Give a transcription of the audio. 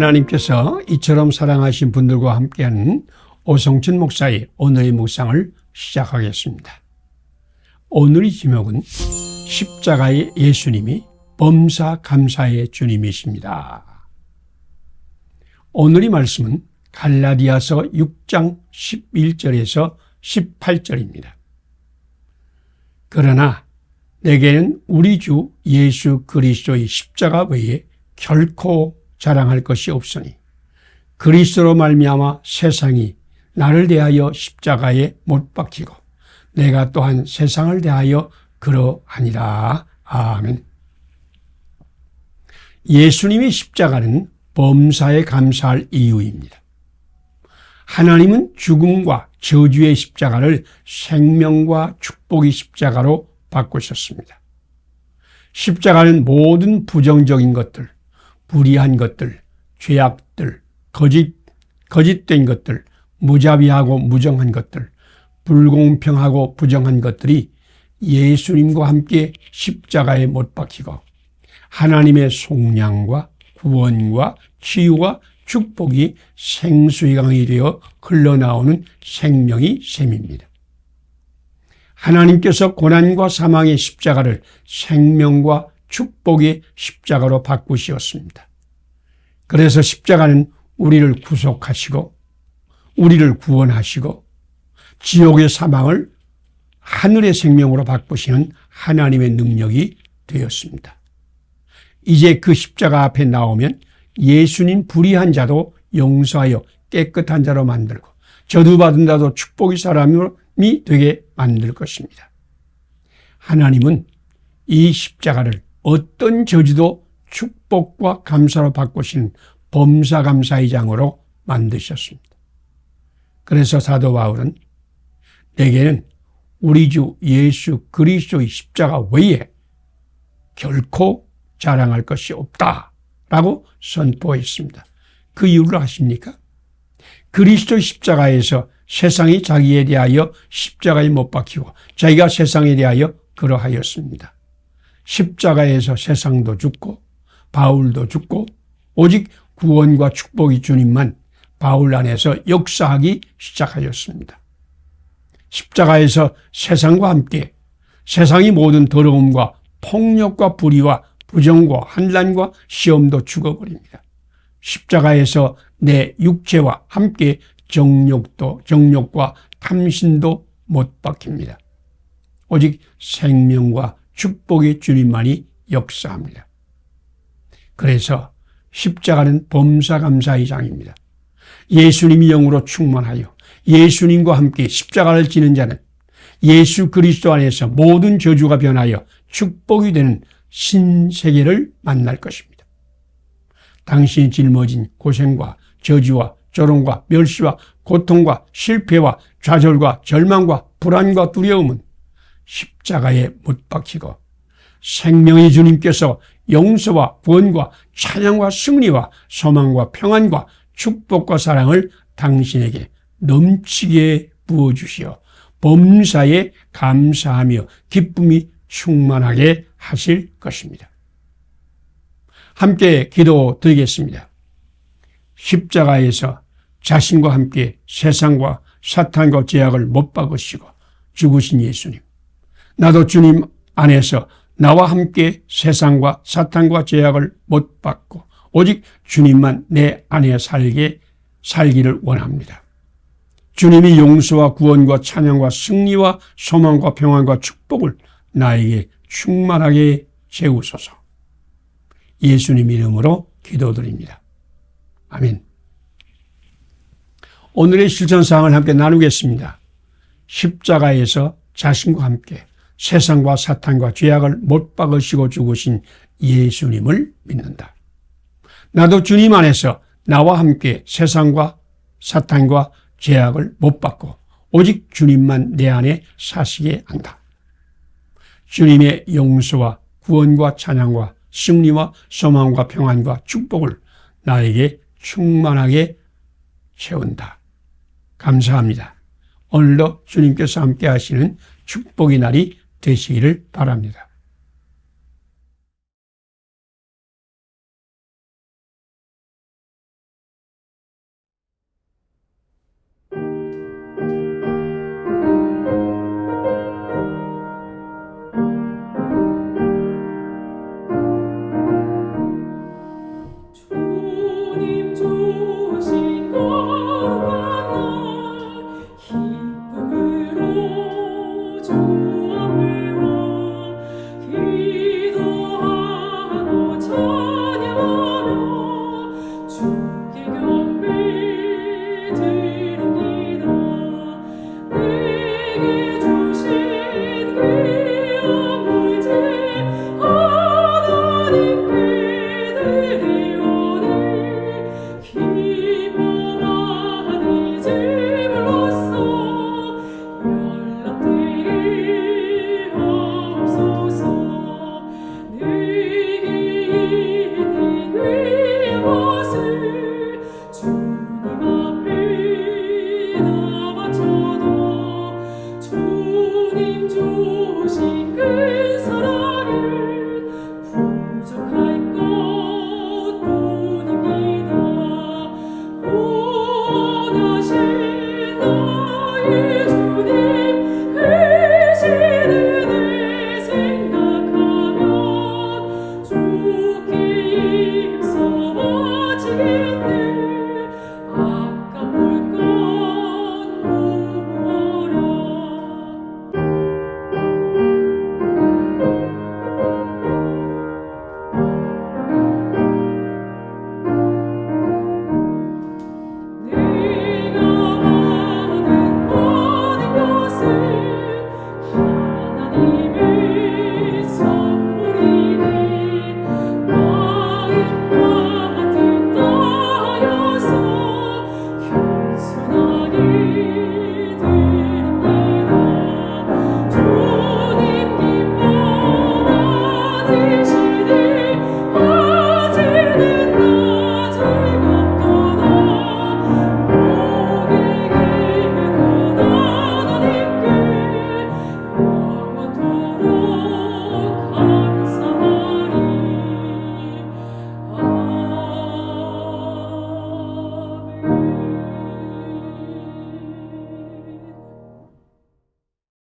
하나님께서 이처럼 사랑하신 분들과 함께하는 오성춘 목사의 오늘의 묵상을 시작하겠습니다. 오늘의 제목은 십자가의 예수님이 범사 감사의 주님이십니다. 오늘의 말씀은 갈라디아서 6장 11절에서 18절입니다. 그러나 내게는 우리 주 예수 그리스도의 십자가 외에 결코 자랑할 것이 없으니 그리스도로 말미암아 세상이 나를 대하여 십자가에 못 박히고 내가 또한 세상을 대하여 그러하니라. 아멘. 예수님의 십자가는 범사에 감사할 이유입니다. 하나님은 죽음과 저주의 십자가를 생명과 축복의 십자가로 바꾸셨습니다. 십자가는 모든 부정적인 것들, 불의한 것들, 죄악들, 거짓, 거짓된 것들, 무자비하고 무정한 것들, 불공평하고 부정한 것들이 예수님과 함께 십자가에 못 박히고 하나님의 속량과 구원과 치유와 축복이 생수의 강이 되어 흘러나오는 생명이 셈입니다. 하나님께서 고난과 사망의 십자가를 생명과 축복의 십자가로 바꾸시었습니다. 그래서 십자가는 우리를 구속하시고 우리를 구원하시고 지옥의 사망을 하늘의 생명으로 바꾸시는 하나님의 능력이 되었습니다. 이제 그 십자가 앞에 나오면 예수님 불의한 자도 용서하여 깨끗한 자로 만들고 저주 받은 자도 축복의 사람이 되게 만들 것입니다. 하나님은 이 십자가를 어떤 저주도 축복과 감사로 바꾸신 범사감사의 장으로 만드셨습니다. 그래서 사도 바울은 내게는 우리 주 예수 그리스도의 십자가 외에 결코 자랑할 것이 없다 라고 선포했습니다. 그 이유를 아십니까? 그리스도의 십자가에서 세상이 자기에 대하여 십자가에 못 박히고 자기가 세상에 대하여 그러하였습니다. 십자가에서 세상도 죽고 바울도 죽고 오직 구원과 축복이 주님만 바울 안에서 역사하기 시작하였습니다. 십자가에서 세상과 함께 세상이 모든 더러움과 폭력과 불의와 부정과 한란과 시험도 죽어버립니다. 십자가에서 내 육체와 함께 정욕도 정욕과 탐신도 못 박힙니다. 오직 생명과 축복의 주님만이 역사합니다. 그래서 십자가는 범사감사의 장입니다. 예수님이 영으로 충만하여 예수님과 함께 십자가를 지는 자는 예수 그리스도 안에서 모든 저주가 변하여 축복이 되는 신세계를 만날 것입니다. 당신이 짊어진 고생과 저주와 조롱과 멸시와 고통과 실패와 좌절과 절망과 불안과 두려움은 십자가에 못 박히고 생명의 주님께서 용서와 구원과 찬양과 승리와 소망과 평안과 축복과 사랑을 당신에게 넘치게 부어주시어 범사에 감사하며 기쁨이 충만하게 하실 것입니다. 함께 기도 드리겠습니다. 십자가에서 자신과 함께 세상과 사탄과 제약을 못 박으시고 죽으신 예수님. 나도 주님 안에서 나와 함께 세상과 사탄과 제약을 못 받고 오직 주님만 내 안에 살게 살기를 원합니다. 주님이 용서와 구원과 찬양과 승리와 소망과 평안과 축복을 나에게 충만하게 채우소서. 예수님 이름으로 기도드립니다. 아멘. 오늘의 실천사항을 함께 나누겠습니다. 십자가에서 자신과 함께 세상과 사탄과 죄악을 못 박으시고 죽으신 예수님을 믿는다. 나도 주님 안에서 나와 함께 세상과 사탄과 죄악을 못 받고 오직 주님만 내 안에 사시게 한다. 주님의 용서와 구원과 찬양과 승리와 소망과 평안과 축복을 나에게 충만하게 채운다. 감사합니다. 오늘도 주님께서 함께 하시는 축복의 날이 되시기를 바랍니다. you.